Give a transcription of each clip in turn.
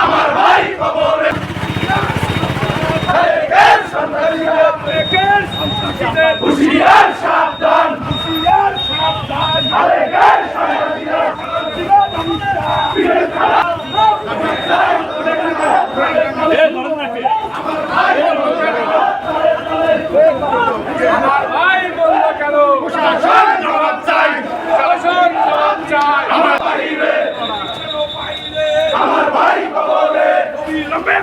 আমার ভাই খবর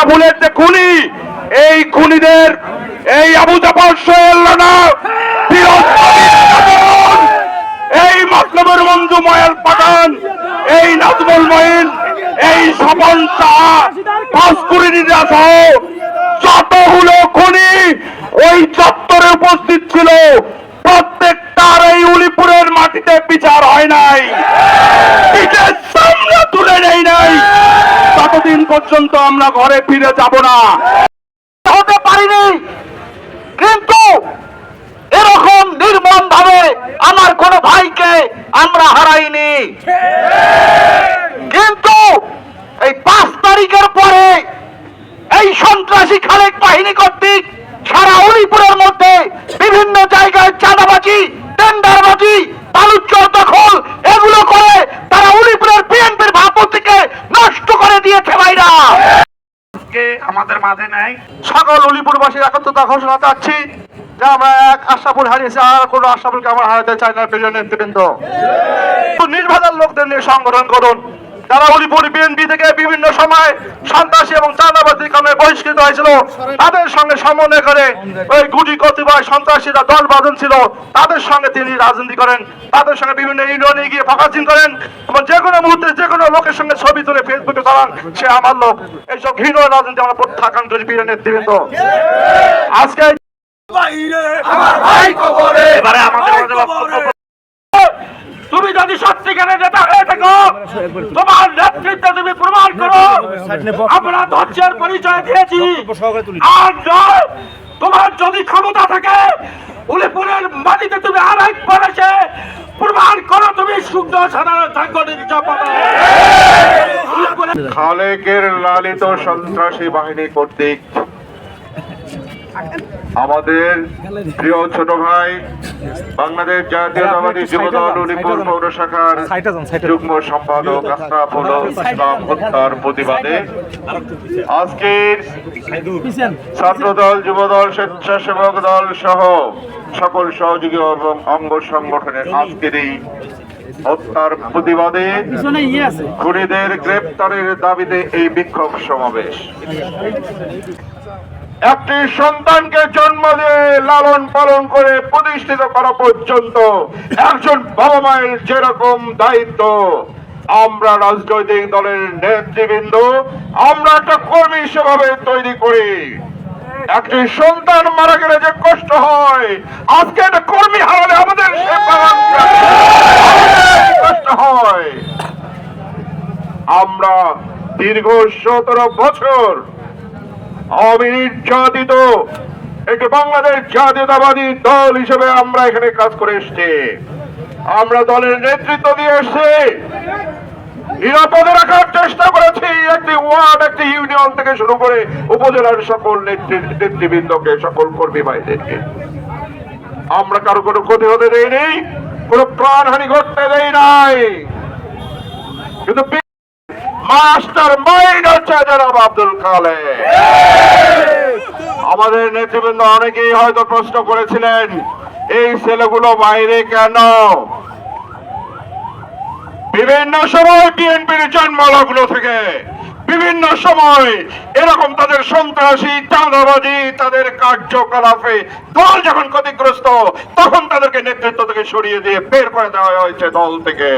আশরাফুলের যে খুনি, এই খুনিদের, এই আবু জাফর সোহেল এই মতলবের বন্ধু ময়াল পাঠান, এই নাজমুল মহিন, এই যতগুলো খুনি ওই চত্বরে উপস্থিত ছিল, প্রত্যেকটার এই উলিপুরের মাটিতে বিচার হয় নাই পিঠের সামনে তুলে নেই নাই ততদিন পর্যন্ত আমরা ঘরে ফিরে যাব না। হতে পারিনি, কিন্তু এরকম নির্মম ভাবে আমার কোন ভাইকে আমরা হারাইনি। কিন্তু এই পাঁচ তারিখের পরে এই সন্ত্রাসী খালেক বাহিনী কর্তৃক সারা উলিপুরের মধ্যে বিভিন্ন জায়গায় চাঁদাবাজি, টেন্ডারবাজি, বালুচর দখল, এগুলো করে তারা উলিপুরের বিএনপির ভাবমূর্তিকে নষ্ট করে দিয়েছে ভাইরা কে আমাদের মাঝে নাই সকল অলিপুরবাসীর একত্রতা ঘোষণা চাচ্ছি যে আমরা এক আশাফুল হারিয়েছি, আর কোনো আশাফুলকে আমরা হারাতে চাই না, প্রিয় নেতৃবৃন্দ। নির্বাচন লোকদের নিয়ে সংগঠন করুন। যারা উলিপুর বিএনপি থেকে বিভিন্ন সময় সন্ত্রাসী এবং চাঁদাবাজির কারণে বহিষ্কৃত হয়েছিল। তাদের সঙ্গে সমন্বয় করে ওই গুটি কতিপয় সন্ত্রাসীরা দল বাঁধন ছিল তাদের সঙ্গে তিনি রাজনীতি করেন। তাদের সঙ্গে বিভিন্ন ইউনিয়নে গিয়ে ফাঁকাচিন করেন এবং যে কোনো মুহূর্তে যে কোনো লোকের সঙ্গে ছবি তুলে ফেসবুকে ধরান সে আমার লোক। এইসব ঘৃণ রাজনীতি আমরা প্রত্যাখ্যান করি প্রিয় নেতৃবৃন্দ। আজকে বাইরে আমার ভাই কবরে এবারে আমাদের মধ্যে বক্তব্য তুমি যদি সত্যিকারের নেতা হয়ে থাকো তোমার নেতৃত্ব তুমি প্রমাণ করো। আমরা ধৈর্যের পরিচয় দিয়েছি। আর নয় তোমার যদি ক্ষমতা থাকে উলিপুরের মাটিতে তুমি আর একবার এসে প্রমাণ করো তুমি শুদ্ধ সাধারণ সাংগঠনিক খালেকের লালিত সন্ত্রাসী বাহিনী কর্তৃক আমাদের প্রিয় ছোট ভাই বাংলাদেশ জাতীয়তাবাদী যুবদল উলিপুর পৌর শাখার যুগ্ম সম্পাদক আশরাফুল ইসলাম হত্যার প্রতিবাদে আজকের ছাত্রদল যুবদল স্বেচ্ছাসেবক দল সহ সকল সহযোগী এবং অঙ্গ সংগঠনের আজকের এই হত্যার প্রতিবাদে খুনিদের গ্রেপ্তারের দাবিতে এই বিক্ষোভ সমাবেশ। একটি সন্তানকে জন্ম দিয়ে লালন পালন করে প্রতিষ্ঠিত করা পর্যন্ত একজন বাবা মায়ের যেরকম দায়িত্ব, আমরা রাজনৈতিক দলের নেতৃবৃন্দ, আমরা একটা কর্মী হিসেবে তৈরি করি। একটি সন্তান মারা গেলে যে কষ্ট হয়, আজকে একটা কর্মী হারালে আমাদের কষ্ট হয়। আমরা দীর্ঘ সতেরো বছর আওয়ামী নির্যাতিত একটি বাংলাদেশ জাতীয়তাবাদী দল হিসেবে আমরা এখানে কাজ করে এসছি। আমরা দলের নেতৃত্ব দিয়ে এসছি। নিরাপদে রাখার চেষ্টা করেছি। একটি ওয়ার্ড, একটি ইউনিয়ন থেকে শুরু করে উপজেলার সকল নেতৃ- নেতৃবৃন্দকে, সকল কর্মী ভাইদেরকে। আমরা কারও কোনো ক্ষতি হতে দেইনি, কোনো প্রাণহানি ঘটতে দেই নাই। কিন্তু মাস্টার মাইন্ড হচ্ছে জনাব আব্দুল কালে আমাদের নেতৃবৃন্দ অনেকেই হয়তো প্রশ্ন করেছিলেন এই ছেলেগুলো বাইরে কেন? বিভিন্ন সময় বিএনপির জন্মলগ্ন থেকে বিভিন্ন সময় এরকম তাদের সন্ত্রাসী চাঁদাবাজি তাদের কার্যকলাপে দল যখন ক্ষতিগ্রস্ত তখন তাদেরকে নেতৃত্ব থেকে সরিয়ে দিয়ে বের করে দেওয়া হয়েছে দল থেকে।